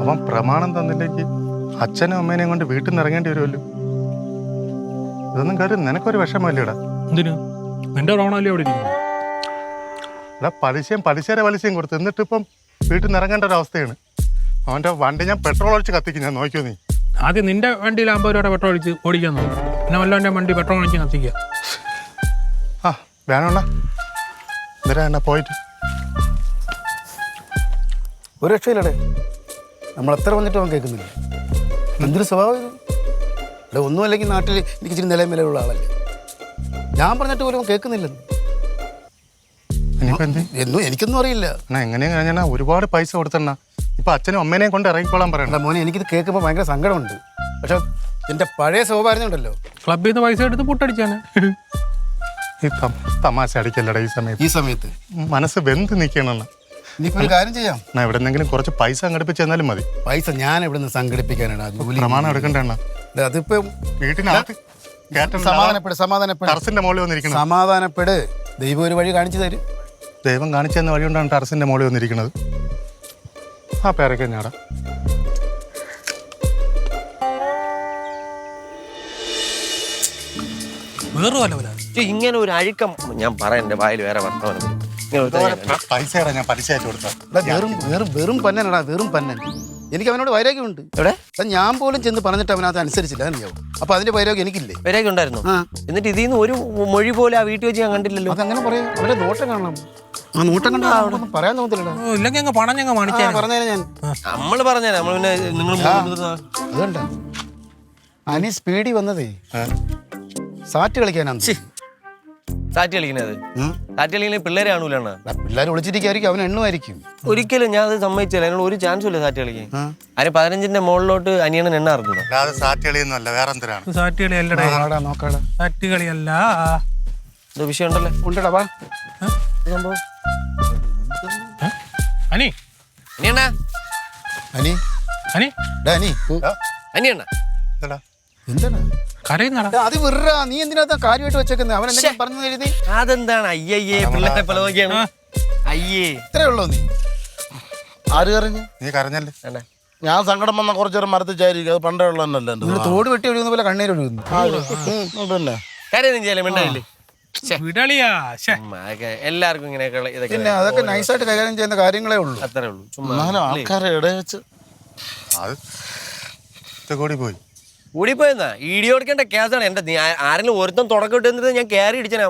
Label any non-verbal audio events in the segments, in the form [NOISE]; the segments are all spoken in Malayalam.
അവൻ പ്രമാണം തന്നില്ലെങ്കിൽ അച്ഛനും അമ്മേനെയും കൊണ്ട് വീട്ടിൽ നിന്ന് ഇറങ്ങേണ്ടി വരുമല്ലോ. ഇതൊന്നും കാര്യം നിനക്കൊരു വിഷമല്ലേടാ എന്തിനു? നിന്റെ റോണല്ലേ അവിടെ എടാ പലിശയും പലിശയുടെ പലിശയും കൊടുത്തു എന്നിട്ട് ഇപ്പം വീട്ടിൽ നിന്ന് ഇറങ്ങേണ്ട ഒരു അവസ്ഥയാണ്. അവന്റെ വണ്ടി ഞാൻ പെട്രോൾ ഒഴിച്ച് കത്തിക്കും ഞാൻ നോക്കിയോ നീ? ആദ്യം നിന്റെ വണ്ടിയിൽ അമ്പത് രൂപയുടെ പെട്രോൾ ഒഴിച്ച് ഓടിക്കാൻ നോക്കും. പിന്നെ വല്ലവന്റെ വണ്ടി പെട്രോൾ ഒഴിച്ച് കത്തിക്കുക. ആ വേണോണ്ണ എന്തിനാ എന്നാ പോയിട്ട്. ഒരു രക്ഷയില്ലടേ. നമ്മൾ എത്ര വന്നിട്ട് അവൻ കേൾക്കുന്നില്ല. എന്തൊരു സ്വഭാവം ഇത്? ഇവിടെ ഒന്നും അല്ലെങ്കിൽ നാട്ടിൽ എനിക്ക് ഇച്ചിരി നിലയും വിലയുള്ള ആളല്ലേ? ഞാൻ പറഞ്ഞിട്ട് പോലും അവൻ കേൾക്കുന്നില്ലെന്ന്. എന്നും എനിക്കൊന്നും അറിയില്ല. എന്നാ എങ്ങനെയാ ഞാൻ ഒരുപാട് പൈസ കൊടുത്തണ്ണ. ഇപ്പൊ അച്ഛനും അമ്മേനെയും കൊണ്ട് ഇറങ്ങിക്കോളാൻ പറയണ്ട മോനെ എനിക്കിത് കേൾക്കുമ്പോൾ ഭയങ്കര സങ്കടമുണ്ട്. പക്ഷെ എന്റെ പഴയ ഉണ്ടല്ലോ ക്ലബ്ബിൽ നിന്ന് പൈസ എടുത്ത് പുട്ടടിച്ചാണ്. ഈ തമാശ അടിക്കല്ലടാ ഈ സമയത്ത്. ഈ സമയത്ത്? മനസ്സ് വെന്ത് നിൽക്കണമെന്ന് ഇനിയിപ്പോൾ ഒരു കാര്യം ചെയ്യാം. എന്നാ എവിടെന്നെങ്കിലും കുറച്ച് പൈസ സംഘടിപ്പിച്ച് തന്നാലും മതി. പൈസ ഞാൻ ഇവിടെ നിന്ന് സംഘടിപ്പിക്കാനാണ് ജോലി പ്രമാണം എടുക്കണ്ട എണ്ണ എടാ, അതിപ്പം വീട്ടിനകത്ത് സമാധാനപ്പെട് സമാധാനപ്പെട്. ടെറസിന്റെ മുകളിൽ വന്നിരിക്കണം സമാധാനപ്പെട്. ദൈവം ഒരു വഴി കാണിച്ചു തരും. ദൈവം കാണിച്ചു തന്ന വഴി കൊണ്ടാണ് ടെറസിന്റെ മുകളിൽ വന്നിരിക്കുന്നത് ആ പേരൊക്കെ ഞാടാ. വേറെ വല്ല പോലെ പക്ഷെ ഇങ്ങനെ ഒരു അഴുക്കം. ഞാൻ പറയാം എന്റെ വായിൽ വേറെ വർത്തമാനം വരും. ഇങ്ങനെ ഒരുത്തൻ ഞാൻ- പൈസ ഞാൻ പലിശ അയച്ചു കൊടുത്ത എടാ, വെറും വെറും വെറും പന്നനടാ വെറും പന്നൻ. എനിക്ക് അവനോട് വൈരാഗ്യമുണ്ട്. എവിടെ? എടാ, ഞാൻ പോലും ചെന്ന് പറഞ്ഞിട്ട് അവനത് അനുസരിച്ചില്ല അറിയാവോ അപ്പൊ അതിന്റെ വൈരാഗ്യം എനിക്കില്ലേ? വരെയൊക്കെ ഉണ്ടായിരുന്നു? ആ. എന്നിട്ട് ഇതിൽ നിന്ന് ഒരു മൊഴി പോലെ ആ വീട്ടിൽ വെച്ച് ഞാൻ കണ്ടില്ലല്ലോ. അതങ്ങനെ പറയാം. അവന്റെ നോട്ടം കാണണം. ആ നോട്ടം കണ്ടാ അവിടൊന്നും പറയാൻ തോന്നത്തില്ലടാ. ഓ ഇല്ലെങ്കിൽ അങ്ങ് പണം ഞങ്ങൾ പറഞ്ഞേനെ ഞാൻ. നമ്മൾ പറഞ്ഞേ നമ്മൾ പിന്നെ നിങ്ങൾ അതുകൊണ്ടാ. അനി സ്പീഡി വന്നതേ. സാറ്റ് കളിക്കാനാണ് സാറ്റ് കളിക്കുന്നത് സാറ്റ് കളിക്കുന്ന പിള്ളേരെ കാണൂലാണ്? പിള്ളേർ വിളിച്ചിരിക്കായിരിക്കും അവൻ എണ്ണുമായിരിക്കും. ഒരിക്കലും ഞാൻ അത് സമ്മതിച്ചില്ല. അതിനുള്ള ഒരു ചാൻസും ഇല്ല സാറ്റ് കളിക്കാൻ. അതിന് പതിനഞ്ചിന്റെ മുകളിലോട്ട് അനിയണൻ എണ്ണ ഇറങ്ങൂല അല്ലാതെ സാറ്റ് കളിയൊന്നുമല്ല വേറെ എന്തിനാണ് സാറ്റ് കളി നോക്കാടാ. സാറ്റ് കളിയല്ല. എന്തോ വിഷയം ഉണ്ടല്ലോ ഉണ്ടടാ വാ. അനി? അനിയണ്ണ? അനി? അനി? അനി അനിയണ്ണ? എന്താടാ? എന്താണ്? കരയുന്നടാ. അത് വെറുതെ നീ എന്തിനാ കാര്യമായിട്ട് വെച്ചേക്കുന്നത് അവൻ എന്തെങ്കിലും പറഞ്ഞു എഴുതി. അതെന്താണ്? അയ്യേ പിള്ളേരെ പിളവൊക്കെയാണ് അയ്യേ. ഇത്രേ ഉള്ളൂ നീ. ആര് കരഞ്ഞ്? നീ കരഞ്ഞല്ലേ? അല്ലേ ഞാൻ സങ്കടം വന്ന കുറച്ചു നേരം മരത്തിൽ ചാരിക്കും അത് പണ്ടേ ഉള്ള തന്നെയല്ലേ തോട് വെട്ടി ഒഴുകുന്ന പോലെ കണ്ണീര് ഒഴുകുന്നു. പിന്നെ മിണ്ടായില്ലേ എല്ലാവർക്കും ഇങ്ങനെയൊക്കെ ഇതൊക്കെ പിന്നെ അതൊക്കെ നൈസായിട്ട് കൈകാര്യം ചെയ്യുന്ന കാര്യങ്ങളേ ഉള്ളൂ. അത്രേ ഉള്ളൂ. ചുമ്മാ ആൾക്കാരെ ഇടയിൽ വെച്ച് അത് കൂടി പോയി. കൂടിപ്പോയെന്നാ? ഇടി കൊടുക്കേണ്ട കേസാണ്. എന്റെ ആരെങ്കിലും ഒരുത്തം തുടക്കം ഇട്ടുന്നത് ഞാൻ കയറി ഇടിച്ചാ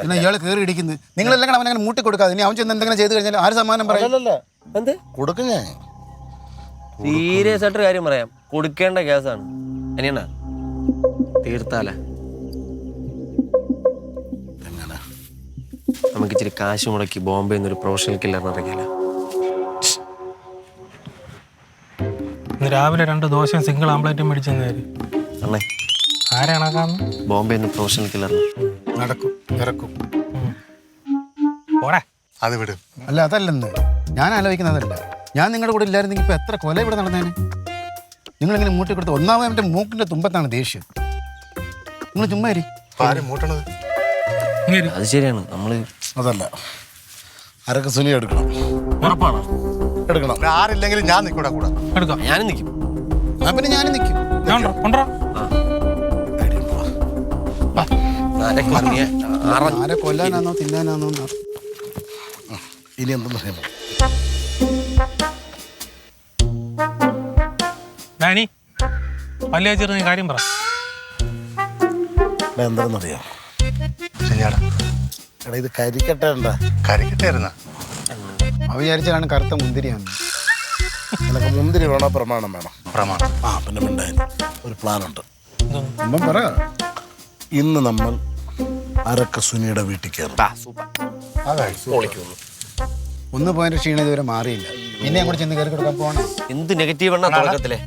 പിന്നെ ഇയാൾ കയറി ഇടിക്കുന്നത് നിങ്ങളെല്ലാം കൂടെ അവനെ മൂട്ടി കൊടുക്കാതെ. ഇനി അവൻ ചെന്ന് എന്തെങ്കിലും ചെയ്ത് കഴിഞ്ഞാൽ ആര് സമ്മാനം പറയും? അല്ലല്ല എന്ത്? കൊടുക്കും ഞാൻ. സീരിയസ് ആയിട്ടൊരു കാര്യം പറയാം. കൊടുക്കേണ്ട കേസാണ്. അനിയണ്ണ തീർത്താല. നമുക്ക് ഇച്ചിരി കാശ് മുടക്കി ബോംബെ എന്നൊരു പ്രൊഫഷണൽ കില്ലർ ഇറങ്ങിയാലോ ഇന്ന് രാവിലെ രണ്ട് ദോശയും സിംഗിൾ ആംപ്ലേറ്റും മേടിച്ചെന്നേര് അണ്ണേ. ആരാണാക്കാന്ന് ബോംബെ പ്രൊഫഷണൽ കില്ലർ നടക്കും ഇറക്കും. പോടാ. അത് വിട്. അല്ല അതല്ലെന്ന്. ഞാൻ ആലോചിക്കുന്നതല്ല. ഞാൻ നിങ്ങളുടെ കൂടെ ഇല്ലായിരുന്നെങ്കിൽ ഇപ്പൊ എത്ര കൊല ഇവിടെ നടന്നേനെ? നിങ്ങളിങ്ങനെ മൂട്ടി കൊടുത്ത് ഒന്നാമത് എന്റെ മൂക്കിന്റെ തുമ്പത്താണ് ദേഷ്യം. നിങ്ങൾ ചുമ്മാ ഇരി. മൂട്ടണത്? ഇങ്ങേര് അത് ശരിയാണ്. നമ്മൾ അതല്ല. അരക്ക് സുനി എടുക്കണം. ഉറപ്പാണോ? എടുക്കണം. ആരില്ലെങ്കിലും ഞാൻ നിൽക്കൂടാ കൂടാ. എടുക്കാം. ഞാനും നിൽക്കും. ആ പിന്നെ ഞാനും നിൽക്കും. കൊണ്ടോ ആരെ എന്ന് അറി- ഇനി എന്തെന്ന് അറിയാമോ? ഡാനി പല്ല് വെച്ചിരുന്ന കാര്യം പറ. എന്താണെന്നറിയാം ശരിയാടാ. എടാ ഇത് കരിക്കട്ടെ കരിക്കിട്ടായിരുന്ന അവ വിചാരിച്ചാണ് കറുത്ത മുന്തിരിയാണ് നിനക്ക് മുന്തിരി വേണോ പ്രമാണം വേണം? പ്രമാണം. ആ പിന്നെ മിണ്ടായി ഒരു പ്ലാനുണ്ട്. അപ്പം പറ. ഇന്ന് നമ്മൾ അരക്ക സുനിയുടെ വീട്ടിൽ കയറും. ഒന്ന് പോയിന്റ് ക്ഷീണം ഇതുവരെ മാറിയില്ല. പിന്നെ അങ്ങോട്ട് ചെന്ന് കയറി കൊടുക്കാൻ പോകണം എന്ത് നെഗറ്റീവ് എണ്ണ തുടക്കത്തിലെ?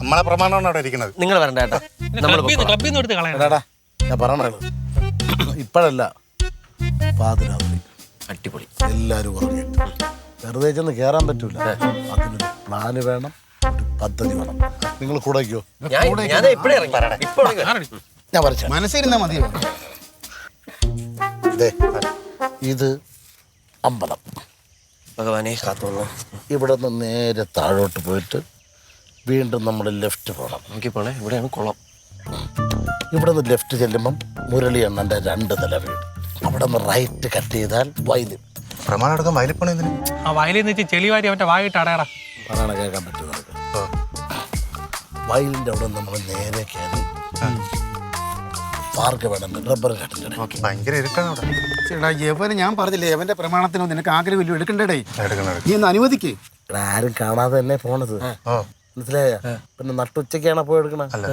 നമ്മളെ പ്രമാണമാണ് അവിടെ ഇരിക്കുന്നത്. നിങ്ങൾ വരണ്ട കേട്ടോ. ഞാൻ പറയണത്. ഇപ്പോഴല്ല പാതിരാത്രി. അടിപൊളി. എല്ലാരും ഉറങ്ങിയിട്ട്. വെറുതെ ചെന്ന് കയറാൻ പറ്റൂല. അതിനൊരു പ്ലാന് വേണം ഒരു പദ്ധതി വേണം. നിങ്ങൾ കൂടെക്കോ ഞാൻ മനസ്സിരുന്നാ മതി. ഇത് അമ്പലം. ഭഗവാനെ. കാത്തോളൂ. ഇവിടെ നിന്ന് നേരെ താഴോട്ട് പോയിട്ട് വീണ്ടും നമ്മൾ ലെഫ്റ്റ് പോകണം നോക്കി പോണേ. ഇവിടെയാണ് കുളം. ഇവിടെ നിന്ന് ലെഫ്റ്റ് ചെല്ലുമ്പം മുരളി എണ്ണന്റെ രണ്ട് നില വീട് അവിടെ നിന്ന് റൈറ്റ് കട്ട് ചെയ്താൽ വയലിൻ പ്രമാണം എടുക്കാൻ വയലിപ്പണി എന്തിന്? ആ വയലിൽ നിന്ന് ചെളിവാരി അവന്റെ വായിട്ട് അടയടാ. പറയണ കേൾക്കാൻ പറ്റും നമുക്ക് വയലിന്റെ അവിടെ നമ്മൾ നേരെ കയറി ഭാർഗവനം റബ്ബർ കട്ടിലെ ഭയങ്കര ഇരുട്ടാണ് അവിടെ. ചേട്ടാ യവന് ഞാൻ പറഞ്ഞില്ലേ യവന്റെ പ്രമാണത്തിനോ നിനക്ക് ആഗ്രഹമില്ല എടുക്കണ്ടേ എടുക്കണം എടുക്കണം. നീ ഒന്ന് അനുവദിക്കേ. ഇവിടെ ആരും കാണാതെ തന്നെ പോണത്? ഓ മനസ്സിലായ? പിന്നെ നട്ടുച്ചക്കാണ് പോയി എടുക്കണ? അല്ല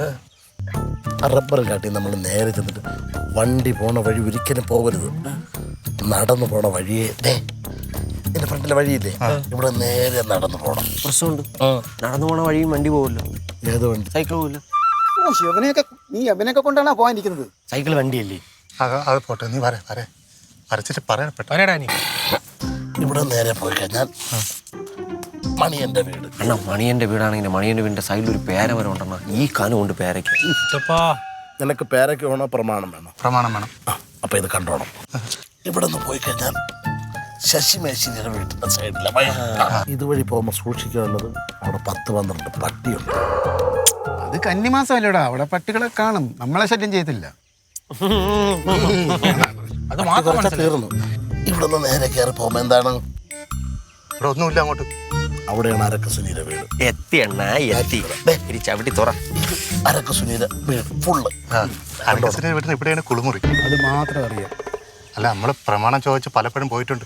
ആ റബ്ബർ കാട്ടി നമ്മൾ നേരെ ചെന്നിട്ട് വണ്ടി പോണ വഴി ഒരിക്കലും പോകരുത്. നടന്നു പോണ വഴിയെ. ദേ എന്റെ ഫ്രണ്ടിലെ വഴിയില്ലേ? ഇവിടെ നേരെ നടന്നു പോണം. പ്രശ്നമുണ്ട്. നടന്നു പോണ വഴിയും വണ്ടി പോവില്ല. ഏത് വണ്ടി? സൈക്കിൾ പോവില്ല. ഓ ശിവനെയൊക്കെ നീ അവനെയൊക്കെ കൊണ്ടാണ് പോകാനിരിക്കുന്നത്? സൈക്കിൾ വണ്ടിയല്ലേ? അത് അത് പോട്ടെ നീ വരെ വരെ. വരച്ചിട്ട് പറയാൻ പെട്ടെന്ന്. വരടാ നീ. ഇവിടെ നേരെ പോയി കഴിഞ്ഞാൽ മണിയന്റെ വീട്. അണ്ണാ മണിയന്റെ വീടാണെങ്കിൽ മണിയന്റെ വീടിന്റെ സൈഡിൽ ഒരു പേര വരെ ഉണ്ടെന്നാ. ഈ കാലം കൊണ്ട് പേരയ്ക്ക്. നിനക്ക് പേരയ്ക്ക് വേണോ പ്രമാണം വേണോ? പ്രമാണം വേണം. അപ്പൊ ഇത് കണ്ടോണം. ഇവിടെ നിന്ന് പോയി കഴിഞ്ഞാൽ ശശിമേശിനിയുടെ വീട്ടിന്റെ സൈഡിലെ. വഴി ഇതുവഴി പോകുമ്പോൾ സൂക്ഷിക്കാനുള്ളത് അവിടെ പത്ത് പന്ത്രണ്ട് പട്ടിയുണ്ട്. അത് കന്നിമാസമല്ലേടാ. അവിടെ പട്ടികളെ കാണും. നമ്മളെ ശല്യം ചെയ്തില്ല അത് മാത്രം തീർന്നു. ഇവിടെ നിന്ന് നേരെ കയറി പോകുമ്പോൾ എന്താണ്? ഇവിടെ ഒന്നുമില്ല അങ്ങോട്ട്. അവിടെയാണ് അരക്ക സുനീര വീട്. എത്തി അണ്ണ എത്തി. ഇരി ചവിട്ടി തുറ. അരക്ക സുനീര വീട് ഫുള്ള് അനക്കസിന്റെ വീട്ടിന് ഇവിടെയാണ് കുളിമുറി. അത് മാത്രം അറിയാം. അല്ല നമ്മൾ പ്രമാണം ചോദിച്ച് പലപ്പോഴും പോയിട്ടുണ്ട്.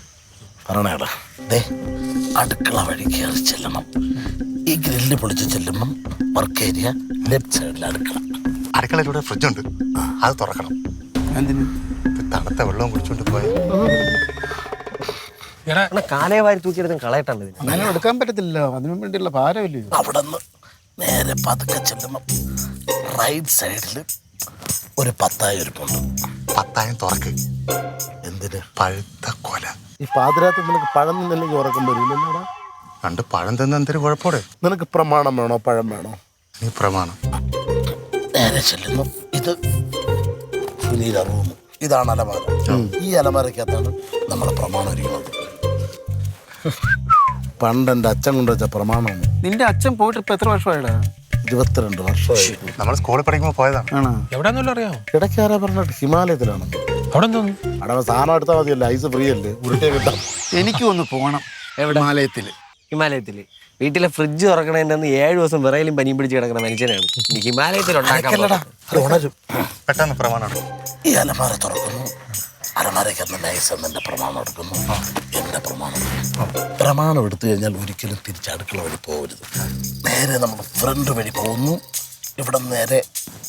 പറഞ്ഞേടാ ദേ അടുക്കള വഴി കയറി ചെല്ലണം. ഈ ഗ്രില്ല് പൊളിച്ച് ചെല്ലുമ്പം വർക്ക് ഏരിയ ലെഫ്റ്റ് സൈഡിൽ അടുക്കള. അടുക്കളയിലൂടെ ഫ്രിഡ്ജുണ്ട് അത് തുറക്കണം. എന്തിന്? തണുത്ത വെള്ളവും കുടിച്ചോണ്ട് പോയ. കാലയെ വാരി തൂക്കിയെടുത്തും കളയട്ടാണ് അങ്ങനെ എടുക്കാൻ പറ്റത്തില്ല അതിനു വേണ്ടിയുള്ള ഭാരമില്ലേ അവിടെ നിന്ന് നേരെ പതുക്കെ ചെല്ലുമ്പം റൈറ്റ് സൈഡിൽ ഒരു പത്തായി ഒരുപ്പുണ്ട് പത്തായം തുറക്ക്. എന്തിന്? പഴുത്ത കൊല. ഈ പാതിരാത്ത് നിനക്ക് പഴം നിന്നില്ലെങ്കിൽ ഉറക്കം വരില്ലല്ലോടാ രണ്ട് പഴം തിന്ന എന്തൊരു കുഴപ്പമോടെ നിനക്ക് പ്രമാണം വേണോ? പഴം വേണോ? നീ പ്രമാണം. നേരെ ചെല്ലുന്നു. ഇത് സുനീല റൂം. ഇതാണ് അലമാര. ഈ അലമാരക്കകത്താണ് നമ്മുടെ പ്രമാണം ഇരിക്കുന്നത്. പണ്ട് എന്റെ അച്ഛൻ കൊണ്ടുവച്ച പ്രമാണമാണ്. നിന്റെ അച്ഛൻ പോയിട്ട് ഇപ്പൊ എത്ര വർഷമായിടാ? ഇരുപത്തിരണ്ട് വർഷമായി. നമ്മൾ സ്കൂളിൽ പഠിക്കുമ്പോൾ പോയതാണ്. ആണോ? എവിടെയൊന്നുമല്ലോ അറിയാമോ ഇടയ്ക്ക് ആരാ പറഞ്ഞിട്ട് ഹിമാലയത്തിലാണ്. അവിടെ തോന്നുന്നു അവിടെ സാധനം എടുത്താൽ മതിയല്ലോ ഐസ് ഫ്രീ അല്ലേ? ഉരുട്ടേ കിട്ടാം. എനിക്കും ഒന്ന് പോകണം ഹിമാലയത്തിൽ. ഹിമാലയത്തിൽ. വീട്ടിലെ ഫ്രിഡ്ജ് തുറക്കണേന്റെ അന്ന് ഏഴ് ദിവസം വിറയിലും പനിയും പിടിച്ച് കിടക്കുന്ന മനുഷ്യനാണ്. ഈ ഹിമാലയത്തിൽ ഉണ്ടാക്കാൻ പെട്ടെന്ന് പ്രമാണം ഈ അലമാര തുറക്കുന്നു. അലമാരയ്ക്കകത്ത് നൈസ് എന്നെ പ്രമാണം എടുക്കുന്നു. എന്റെ പ്രമാണം. പ്രമാണം എടുത്തു കഴിഞ്ഞാൽ ഒരിക്കലും തിരിച്ച് അടുക്കള വഴി പോകരുത് നേരെ നമ്മൾ ഫ്രണ്ട് വഴി പോകുന്നു. ഇവിടെ നേരെ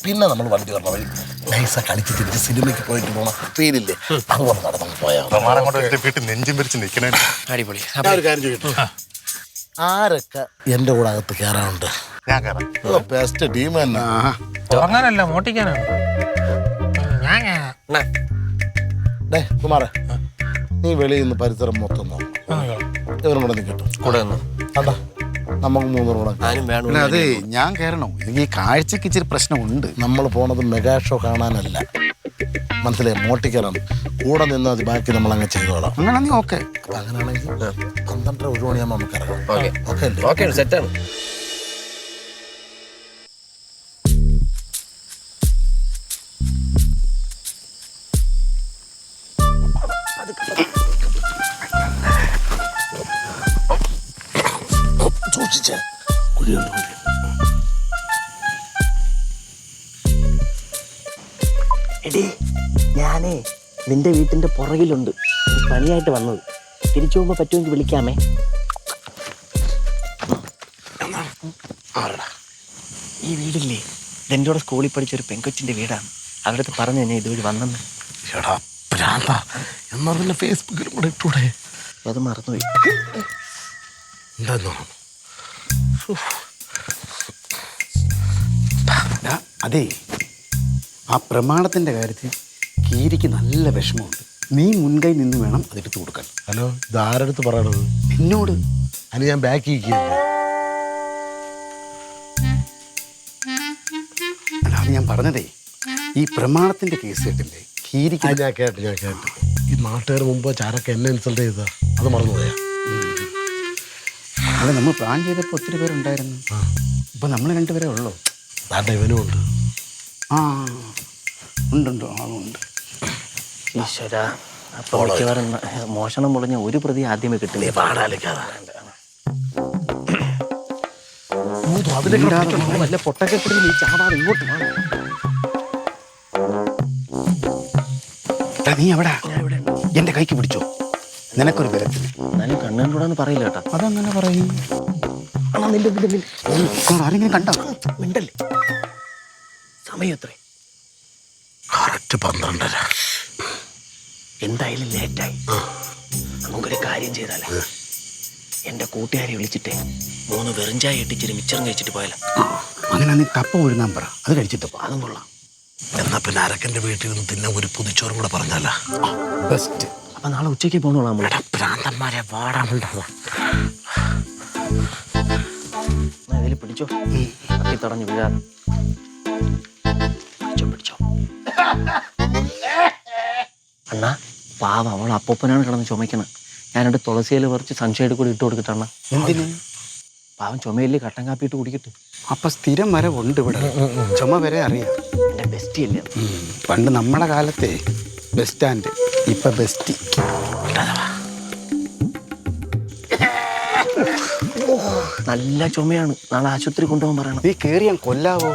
പിന്നെ നമ്മൾ വണ്ടി വരണ വഴി. നൈസ കളിച്ച് തിരിച്ച് സിനിമയ്ക്ക് പോയിട്ട് പോകണം ഫീലില്ലേ അതുപോലെ നടന്നു പോയാൽ പ്രമാണം കൊണ്ട് വീട്ടിൽ നെഞ്ചും പിരിച്ച് നിൽക്കണേ. അടിപൊളി. ഒരു കാര്യം ആരൊക്കെ എന്റെ കൂടെ അകത്ത് കയറാനുണ്ട്? ഞാൻ കയറാം. ബെസ്റ്റ് ടീം തന്നെ. ഉറങ്ങാനല്ല മോട്ടിക്കാനാണ്. ഞാൻ ഡേ കുമാറേ നീ വെളിയിൽ നിന്ന് പരിസരം മൊത്തം നോക്കണം ഇവരും കൂടെ നിൽക്കട്ടെ കൂടെ അതാ നമുക്ക് മൂന്നൂറ് കൂടെ അതെ ഞാൻ കയറണം എനിക്ക് ഈ കാഴ്ചക്ക് ഇച്ചിരി പ്രശ്നമുണ്ട്. നമ്മൾ പോണത് മെഗാ ഷോ കാണാനല്ല. മനസ്സിലായി മോട്ടിക്കലാണ്. കൂടെ നിന്ന് അത് ബാക്കി നമ്മൾ അങ്ങ് ചെയ്തോളാം. അങ്ങനെ നീ ഓക്കെ. അപ്പൊ അങ്ങനെയാണെങ്കിൽ പന്ത്രണ്ടര ഒരു മണിയാകുമ്പോൾ നമുക്ക് ഇറങ്ങാം. ഓക്കെ. ഓക്കെ ഓക്കെ സെറ്റാണ്. ഞാനേ നിന്റെ വീട്ടിന്റെ പുറകിലുണ്ട്. പണിയായിട്ട് വന്നത്. തിരിച്ചു പോകുമ്പോ പറ്റുമെങ്കിൽ വിളിക്കാമേ. ഈ വീടില്ലേ? എന്റെ കൂടെ സ്കൂളിൽ പഠിച്ച ഒരു പെങ്കൊച്ചിന്റെ വീടാണ്. അവരടുത്ത് പറഞ്ഞു ഞാൻ ഇതുവഴി വന്നെന്ന്. എടാ ഭ്രാന്ത. എന്നാ പിന്നെ ഫേസ്ബുക്കിലും കൂടെ ഇട്ടൂടെ? അത് മറന്നുപോയി. എന്താന്നോ അതേ ആ പ്രമാണത്തിന്റെ കാര്യത്തിൽ കീരിക്ക് നല്ല വിഷമമുണ്ട്. നീ മുൻകൈ നിന്ന് വേണം അതെടുത്ത് കൊടുക്കാൻ. ഹലോ ഇത് ആരടുത്ത് പറയണത്? എന്നോട്? അതിന് ഞാൻ ബാക്ക് ഇരിക്കുകയല്ലേ അല്ല അത് ഞാൻ പറഞ്ഞതേ ഈ പ്രമാണത്തിന്റെ കേസ് കേട്ടില്ലേ? കീരിക്ക് ഞാൻ കേട്ടു ഞാൻ കേട്ടു. ഈ നാട്ടുകാർ മുമ്പ് ചാരൊക്കെ എന്നെ ഇൻസൾട്ട് ചെയ്താ അത് മറന്നുപോയാ. അല്ല നമ്മൾ പ്ലാൻ ചെയ്തപ്പോൾ ഒത്തിരി പേരുണ്ടായിരുന്നു. ഇപ്പൊ നമ്മൾ രണ്ടുപേരേ ഉള്ളൂ. ഇവനും ഉണ്ട്. ആ ഉണ്ടുണ്ട് ആളുണ്ട് ഈശ്വര. അപ്പൊ മിക്കവാറും മോഷണം മുളഞ്ഞ ഒരു പ്രതി ആദ്യമേ കിട്ടില്ലേ? പാടാലിക്കാതെ പിടിച്ച് നീ ചാവാതെ ഇങ്ങോട്ട് നീ എവിടാ? എന്റെ കൈക്ക് പിടിച്ചോ. നിനക്കൊരു ബലത്തിന് കണ്ണൂടാന്ന് പറയില്ല കേട്ടോ. അതങ്ങനെ പറയും. ആരെങ്കിലും കണ്ടോ? മിണ്ടല്ലേ? സമയം എത്രേ കറക്റ്റ് പന്ത്രണ്ടര. എന്തായാലും ലേറ്റായി. നമുക്കൊരു കാര്യം ചെയ്താലേ? എന്റെ കൂട്ടുകാരെ വിളിച്ചിട്ടേ മൂന്ന് വെറുഞ്ചായ ഇട്ടിച്ചിരി മിച്ചറും കഴിച്ചിട്ട് പോയാലോ? അങ്ങനെ കപ്പ ഒഴുകാൻ പറ. അത് കഴിച്ചിട്ട് പോ. അതും കൊള്ളാം. എന്നാ പിന്നെ അരക്കന്റെ വീട്ടിൽ നിന്ന് തിന്ന ഒരു പുതിച്ചോറും കൂടെ പറഞ്ഞാലാ? ബെസ്റ്റ് അപ്പൊ നാളെ ഉച്ചയ്ക്ക് പോകണോളാം പ്രാന്തന്മാരെ ഭ്രാന്തന്മാരെ പാടാനുണ്ടോ ഇതിൽ പിടിച്ചോ? തട്ടി തടഞ്ഞു വീഴാതെ പിടിച്ചോ പിടിച്ചോ. [LAUGHS] അണ്ണാ പാവ അവൾ അപ്പൊപ്പനാണ് കിടന്ന് ചുമക്കണം ഞാനിവിടെ തുളസിയിൽ കുറച്ച് സൺഷൈഡ് കൂടി ഇട്ട് കൊടുക്കട്ടാണ് എന്തിന്? പാവം ചുമയിൽ കട്ടൻ കാപ്പി ഇട്ട് കുടിക്കട്ടെ. അപ്പൊ സ്ഥിരം വരെ ഉണ്ട് ഇവിടെ. ചുമ വരെ അറിയാം. എന്റെ ബെസ്റ്റി അല്ലേ പണ്ട് നമ്മുടെ കാലത്തെ ബസ് സ്റ്റാൻഡ് ഇപ്പൊ ബെസ്റ്റി നല്ല ചുമയാണ്. നാളെ ആശുപത്രി കൊണ്ടുപോകാൻ പറയണം. നീ കേറിയാൻ കൊല്ലാവോ?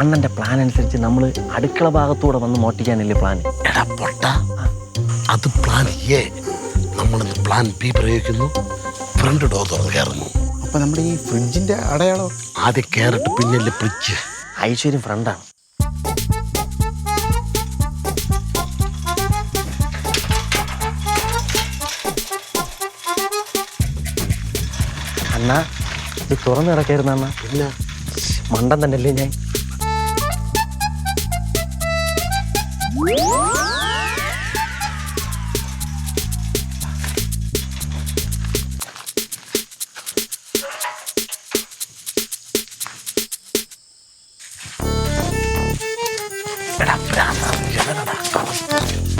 അണ്ണന്റെ പ്ലാൻ അനുസരിച്ച് നമ്മൾ അടുക്കള ഭാഗത്തൂടെ വന്ന് മോട്ടിക്കാനല്ലേ പ്ലാൻ എടാ പൊട്ട അത് പ്ലാൻ എ നമ്മളിന്ന് പ്ലാൻ ബി പ്രയോഗിക്കുന്നു. ഫ്രണ്ട് ഡോർ തുറന്ന് കയറുന്നു. അപ്പൊ നമ്മുടെ ഈ ഫ്രിഡ്ജിന്റെ അടയാളോ? ആദ്യം കയറിട്ട് പിന്നല്ലേ ഫ്രിഡ്ജ് ഐശ്വര്യം ഫ്രണ്ടാണ് അണ്ണാ ഇത് തുറന്നു കിടക്കായിരുന്നു അണ്ണ. പിന്നെ മണ്ടൻ തന്നെയല്ലേ ഞാൻ? എടാ ഭ്രാന്ത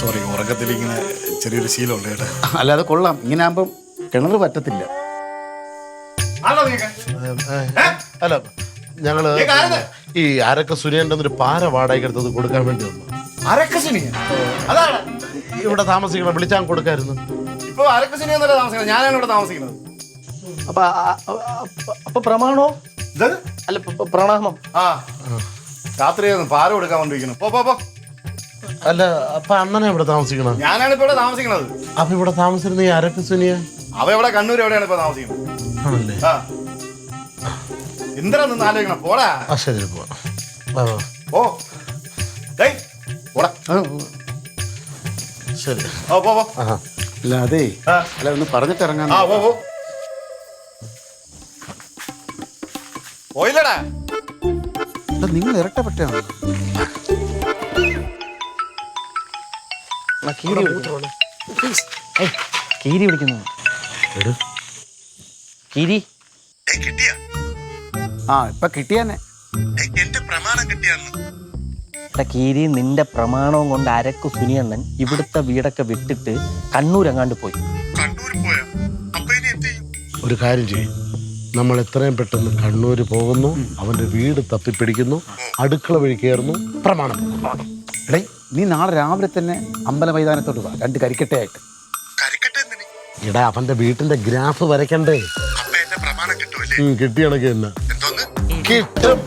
സോറി ഉറക്കത്തിൽ ഇങ്ങനെ ചെറിയൊരു ശീലമുണ്ട് കേട്ടോ. അല്ലാതെ കൊള്ളാം. ഇങ്ങനെ ആകുമ്പം കിണർ പറ്റത്തില്ല. അല്ല ഞങ്ങൾ ഈ അരക്ക സുരേന്ദ്രൻ ഒരു പാര വാടകയ്ക്ക് എടുത്തത് കൊടുക്കാൻ വേണ്ടി വന്നു. ഇവിടെ താമസിക്കണം വിളിച്ചാൽ കൊടുക്കായിരുന്നു. ഇപ്പൊ അരക്കസിനി എന്നല്ല താമസിക്കുന്നത്? ഞാനാണ് ഇവിടെ താമസിക്കുന്നത്. അപ്പൊ അപ്പൊ പ്രമാണോ? ഇത് അല്ല പ്രണാമം. ആ. രാത്രി പാര കൊടുക്കാൻ വന്നിരിക്കുന്നു. പോ പോ പോ. അല്ല അപ്പൊ അണ്ണനെ ഇവിടെ താമസിക്കണം? ഞാനാണ് ഇപ്പൊ ഇവിടെ താമസിക്കുന്നത് അപ്പൊ ഇവിടെ താമസിച്ചിരുന്ന ഈ അരപ്പി സുനിയ അവ ഇവിടെ കണ്ണൂർ എവിടെയാണ് ഇപ്പൊ താമസിക്കുന്നത്? ആണല്ലേ? ആ. എന്തിനാ നിന്ന് ആലോചിക്കണം. പോടാ. ആ ശരി പോവാം. വാ, വാ. ഓ ഡേയ് പോടാ. ശരി. ഓ പോ പോ. ആ അല്ല അതേ. ആ. അല്ല ഒന്ന് പറഞ്ഞിട്ട് ഇറങ്ങാൻ ആ പോ പോ. പോയില്ലടാ. നിങ്ങൾ ഇരട്ടപ്പെട്ടാണ് കീരി കീരി. വിളിക്കുന്നു. കീരി ആ ഇപ്പൊ കിട്ടിയാനെ എടാ കീരി നിന്റെ പ്രമാണവും കൊണ്ട് അരക്കു സുനിയണ്ണൻ ഇവിടുത്തെ വീടൊക്കെ വിട്ടിട്ട് കണ്ണൂർ എങ്ങാണ്ട് പോയി? ഒരു കാര്യം ചെയ്യും. നമ്മൾ എത്രയും പെട്ടെന്ന് കണ്ണൂര് പോകുന്നു അവന്റെ വീട് തപ്പിപ്പിടിക്കുന്നു അടുക്കള വഴി കയറുന്നു പ്രമാണം. എടേ നീ നാളെ രാവിലെ തന്നെ അമ്പല മൈതാനത്തോട്ട് വാ. രണ്ട് കരിക്കട്ടയായിട്ട്. എടാ അവന്റെ വീട്ടിന്റെ ഗ്രാഫ് വരയ്ക്കണ്ടേ? കിട്ടിയണക്ക് കിട്ടിയ കണക്ക് തന്നെ. കിട്ടും.